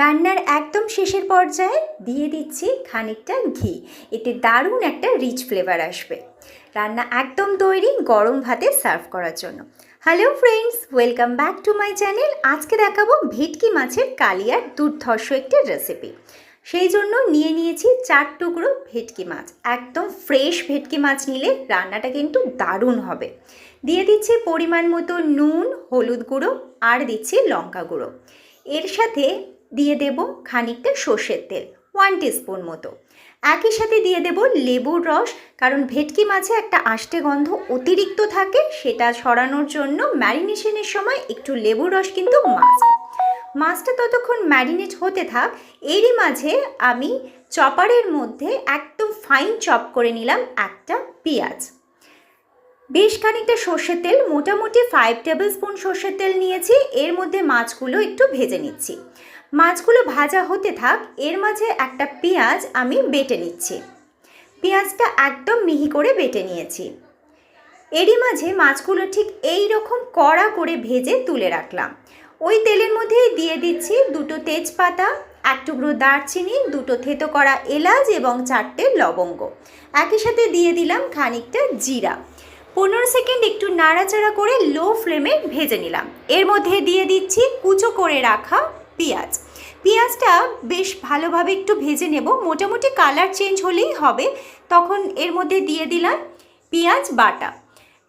রান্নার একদম শেষের পর্যায়ে দিয়ে দিচ্ছি খানিকটা ঘি। এতে দারুণ একটা রিচ ফ্লেভার আসবে। রান্না একদম তৈরি গরম ভাতে সার্ভ করার জন্য। Hello friends welcome back to my channel আজকে দেখাবো ভেটকি মাছের কালিয়ার দুর্ধর্ষ একটি রেসিপি সেই জন্য নিয়ে নিয়েছি চার টুকরো ভেটকি মাছ। একদম ফ্রেশ ভেটকি মাছ নিলে রান্নাটা কিন্তু দারুণ হবে। দিয়ে দিচ্ছি পরিমাণ মতো নুন, হলুদ গুঁড়ো আর দিচ্ছি লঙ্কা গুঁড়ো। এর সাথে দিয়ে দেব খানিকটা সর্ষের তেল ওয়ান টিস্পুন মতো। একই সাথে দিয়ে দেব লেবুর রস, কারণ ভেটকি মাছে একটা আষ্টে গন্ধ অতিরিক্ত থাকে, সেটা সরানোর জন্য ম্যারিনেশনের সময় একটু লেবুর রস কিন্তু মাস্ট মাছটা ততক্ষণ ম্যারিনেট হতে থাক, এরই মাঝে আমি চপারের মধ্যে একদম ফাইন চপ করে নিলাম একটা পেঁয়াজ। বেশ খানিকটা সর্ষের তেল, মোটামুটি ফাইভ টেবিল স্পুন সর্ষের তেল নিয়েছি। এর মধ্যে মাছগুলো একটু ভেজে নিচ্ছি। মাছগুলো ভাজা হতে থাক, এর মাঝে একটা পেঁয়াজ আমি বেটে নিচ্ছি। পেঁয়াজটা একদম মিহি করে বেটে নিয়েছি। এরই মাঝে মাছগুলো ঠিক এই রকম কড়া করে ভেজে তুলে রাখলাম। ওই তেলের মধ্যেই দিয়ে দিচ্ছি দুটো তেজপাতা, এক টুকরো দারচিনি, দুটো থেতো করা এলাচ এবং চারটে লবঙ্গ। একই সাথে দিয়ে দিলাম খানিকটা জিরা। পনেরো সেকেন্ড একটু নাড়াচাড়া করে লো ফ্লেমে ভেজে নিলাম। এর মধ্যে দিয়ে দিচ্ছি কুচো করে রাখা পেঁয়াজ। পেঁয়াজটা বেশ ভালোভাবে একটু ভেজে নেব। মোটামুটি কালার চেঞ্জ হলেই হবে। তখন এর মধ্যে দিয়ে দিলাম পেঁয়াজ বাটা।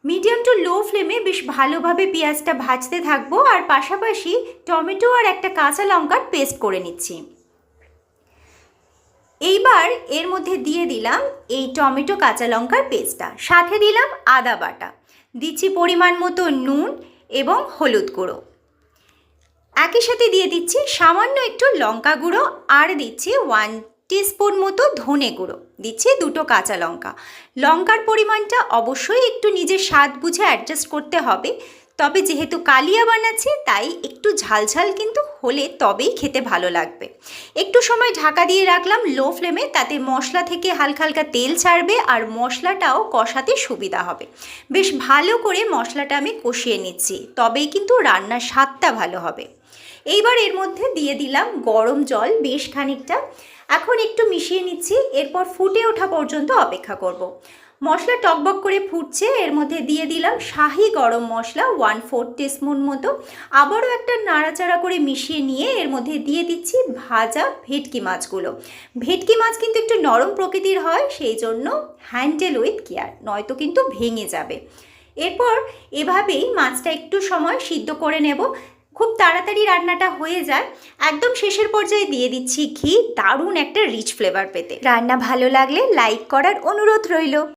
মিডিয়াম টু লো ফ্লেমে বেশ ভালোভাবে পেঁয়াজটা ভাজতে থাকব। আর পাশাপাশি টমেটো আর একটা কাঁচা লঙ্কার পেস্ট করে নিচ্ছি। এইবার এর মধ্যে দিয়ে দিলাম এই টমেটো কাঁচা লঙ্কার পেস্টটা। সাথে দিলাম আদা বাটা। দিচ্ছি পরিমাণ মতো নুন এবং হলুদ গুঁড়ো। একই সাথে দিয়ে দিচ্ছি সামান্য একটু লঙ্কা গুঁড়ো আর দিচ্ছি ওয়ান টিস্পুন মতো ধনে গুঁড়ো। দিচ্ছি দুটো কাঁচা লঙ্কা। লঙ্কার পরিমাণটা অবশ্যই একটু নিজের স্বাদ বুঝে অ্যাডজাস্ট করতে হবে। তবে যেহেতু কালিয়া বানাচ্ছি, তাই একটু ঝালঝাল কিন্তু হলে তবেই খেতে ভালো লাগবে। একটু সময় ঢাকা দিয়ে রাখলাম লো ফ্লেমে, তাতে মশলা থেকে হালকা হালকা তেল ছাড়বে আর মশলাটাও কষাতে সুবিধা হবে। বেশ ভালো করে মশলাটা আমি কষিয়ে নিচ্ছি, তবেই কিন্তু রান্নার স্বাদটা ভালো হবে। এইবার এর মধ্যে দিয়ে দিলাম গরম জল বেশ খানিকটা। এখন একটু মিশিয়ে নিচ্ছি, এরপর ফুটে ওঠা পর্যন্ত অপেক্ষা করব। মশলা টকবক করে ফুটছে, এর মধ্যে দিয়ে দিলাম শাহি গরম মশলা ওয়ান ফোর টিস্পুন মতো। আবারও একটা নাড়াচাড়া করে মিশিয়ে নিয়ে এর মধ্যে দিয়ে দিচ্ছি ভাজা ভেটকি মাছগুলো। ভেটকি মাছ কিন্তু একটু নরম প্রকৃতির হয়, সেই জন্য হ্যান্ডেল উইথ কেয়ার নয়তো কিন্তু ভেঙে যাবে। এরপর এভাবেই মাছটা একটু সময় সিদ্ধ করে নেব। খুব তাড়াতাড়ি রান্নাটা হয়ে যায়। একদম শেষের পর্যায়ে দিয়ে দিচ্ছি ঘি, দারুণ একটা রিচ ফ্লেভার পেতে। রান্না ভালো লাগলে লাইক করার অনুরোধ রইল।